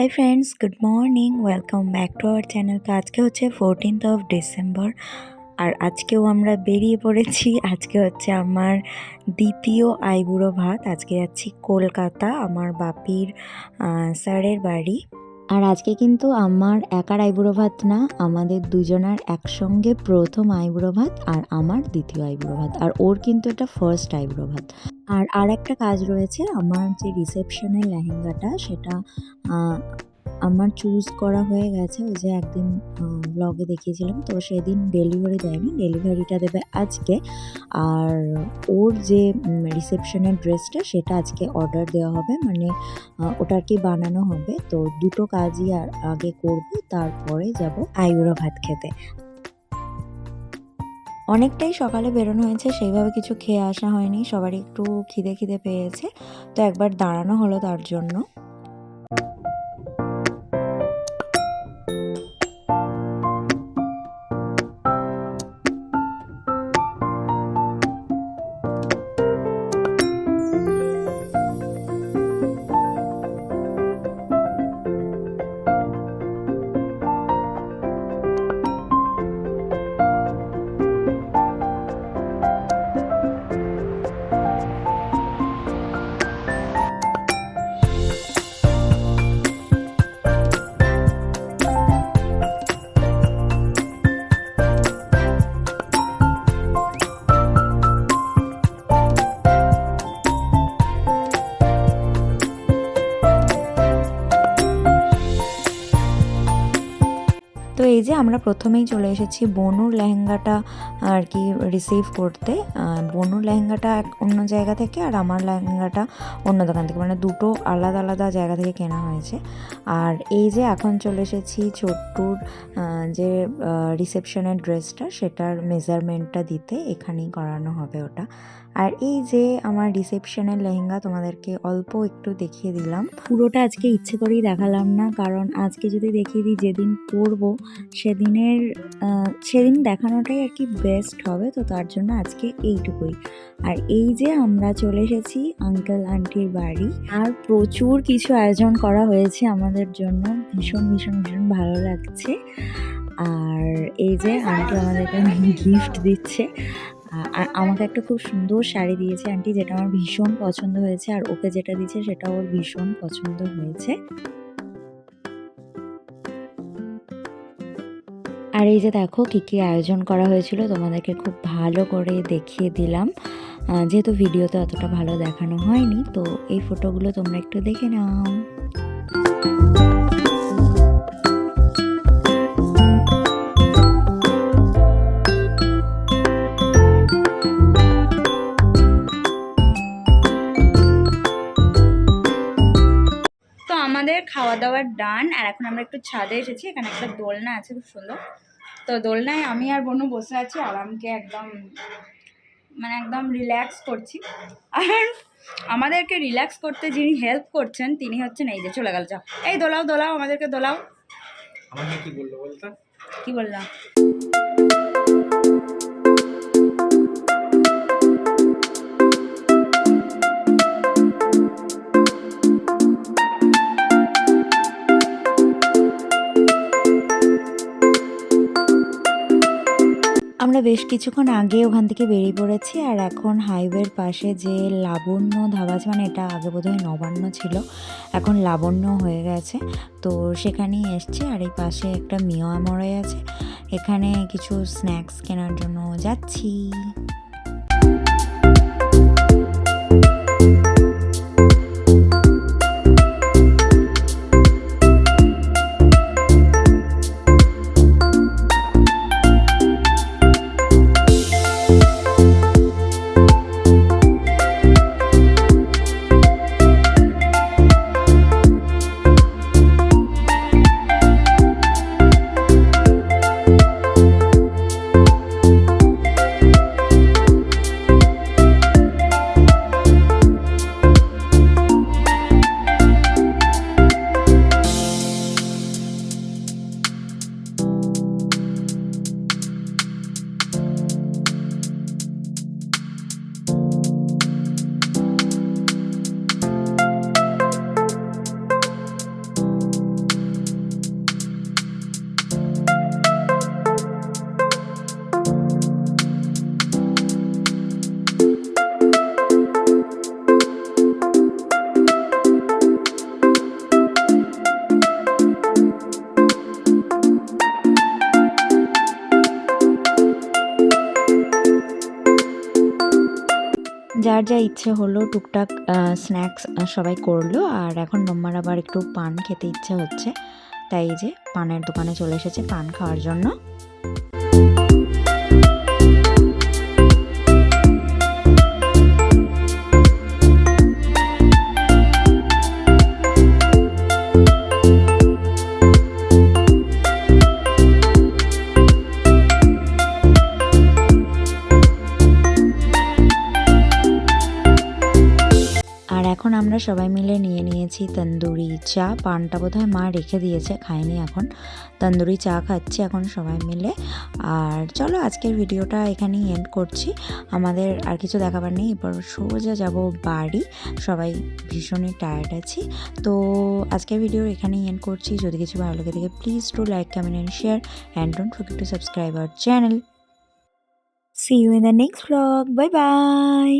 Hi friends good morning welcome back to our channel তো আজকে হচ্ছে ফোরটিন্থ অফ ডিসেম্বর আর আজকেও আমরা বেরিয়ে পড়েছি। আজকে হচ্ছে আমার দ্বিতীয় আইবুড়ো ভাত। আজকে যাচ্ছি কলকাতা, আমার বাপির স্যারের বাড়ি। আর আজকে কিন্তু আমার একার আইবুড়ো ভাত না, আমাদের দুজনার একসঙ্গে প্রথম আইবুড়ো ভাত আর আমার দ্বিতীয় আইবুড়ো ভাত। আর ওর কিন্তু এটা ফার্স্ট আইবুড়ো ভাত। আর আর একটা কাজ রয়েছে, আমার যে রিসেপশনের লেহেঙ্গাটা, সেটা আমার চুজ করা হয়ে গেছে, ওই যে একদিন ব্লগে দেখিয়েছিলাম, তো সেদিন ডেলিভারি দেয়নি ডেলিভারিটা দেবে আজকে। আর ওর যে রিসেপশনের ড্রেসটা সেটা আজকে অর্ডার দেওয়া হবে মানে ওটা আর কি বানানো হবে, তো দুটো কাজই আর আগে করব, তারপরে যাব আইবুড়ো ভাত খেতে। অনেকটাই সকালে বেরোনো হয়েছে, সেইভাবে কিছু খেয়ে আসা হয়নি, সবারই একটু খিদে খিদে পেয়েছে, তো একবার দাঁড়ানো হলো তার জন্য। তো এই যে আমরা প্রথমেই চলে এসেছি বনুর লেহেঙ্গাটা আর কি রিসিভ করতে। বনুর লেহেঙ্গাটা এক অন্য জায়গা থেকে আর আমার লেহেঙ্গাটা অন্য দোকান থেকে। মানে দুটো আলাদা আলাদা জায়গা থেকে কেনা হয়েছে। আর এই যে এখন চলে এসেছি ছোট্টুর যে রিসেপশনের ড্রেসটা সেটার মেজারমেন্টটা দিতে। এখানেই করানো হবে ওটা। আর এই যে আমার রিসেপশনের লেহেঙ্গা তোমাদেরকে অল্প একটু দেখিয়ে দিলাম। পুরোটা আজকে ইচ্ছে করেই দেখালাম না, কারণ আজকে যদি দেখিয়ে দিই যেদিন পরবো, সেদিনের সেদিন দেখানোটাই আর কি বেস্ট হবে, তো তার জন্য আজকে এইটুকুই। আর এই যে আমরা চলে এসেছি আঙ্কেল আন্টির বাড়ি। আর প্রচুর কিছু আয়োজন করা হয়েছে আমাদের জন্য, ভীষণ ভীষণ ভীষণ ভালো লাগছে। আর এই যে আন্টি আমাদেরকে গিফট দিচ্ছে। আর আমাকে একটা খুব সুন্দর শাড়ি দিয়েছে আন্টি, যেটা আমার ভীষণ পছন্দ হয়েছে, আর ওকে যেটা দিয়েছে সেটা ওর ভীষণ পছন্দ হয়েছে। আর এই যে দেখো কী কী আয়োজন করা হয়েছিল, তোমাদেরকে খুব ভালো করে দেখিয়ে দিলাম। যেহেতু ভিডিওতে অতটা ভালো দেখানো হয়নি, তো এই ফটোগুলো তোমরা একটু দেখে নাও। আমাদের খাওয়া দাওয়ার ডান আর এখন আমরা একটু ছাদে এসেছি এখানে একটা দোলনা আছে খুব সুন্দর। তো দোলনায় আমি আর বনু বসে আছি আরামকে একদম মানে একদম রিল্যাক্স করছি। আর আমাদেরকে রিল্যাক্স করতে যিনি হেল্প করছেন তিনি হচ্ছেন এই যে চলে গেল যাও। এই দোলাও দোলাও আমাদেরকে দোলাও। আমাকে কি বলল বলতো? কি বললাম? আমরা বেশ কিছুক্ষণ আগে ওখান থেকে বেরিয়ে পড়েছি, আর এখন হাইওয়ের পাশে যে লাবণ্য ধাবা আছে মানে এটা আগে বোধহয় নবান্ন ছিল, এখন লাবণ্য হয়ে গেছে। তো সেখানেই এসছে, আর এই পাশে একটা মিয়া মড়াই আছে। এখানে কিছু স্ন্যাক্স কেনার জন্য যাচ্ছি। যার যা ইচ্ছে হলো টুকটাক স্ন্যাক্স সবাই করল। আর এখন মাম্মার আবার একটু পান খেতে ইচ্ছে হচ্ছে। তাই যে, পানের দোকানে চলে এসেছে পান খাওয়ার জন্য। এখন আমরা সবাই মিলে নিয়ে নিয়েছি তন্দুরি চা। পানটা বোধহয় মা রেখে দিয়েছে, খায়নি এখন। তন্দুরি চা খাচ্ছি এখন সবাই মিলে। আর চলো আজকের ভিডিওটা এখানেই এন্ড করছি। আমাদের আর কিছু দেখাবার নেই এরপর সোজা যাব বাড়ি। সবাই ভীষণই টায়ার্ড আছি। তো আজকের ভিডিও এখানেই এন্ড করছি। যদি কিছু ভালো লেগে থাকে please to like comment and share and don't forget to subscribe our channel See you in the next vlog. Bye bye.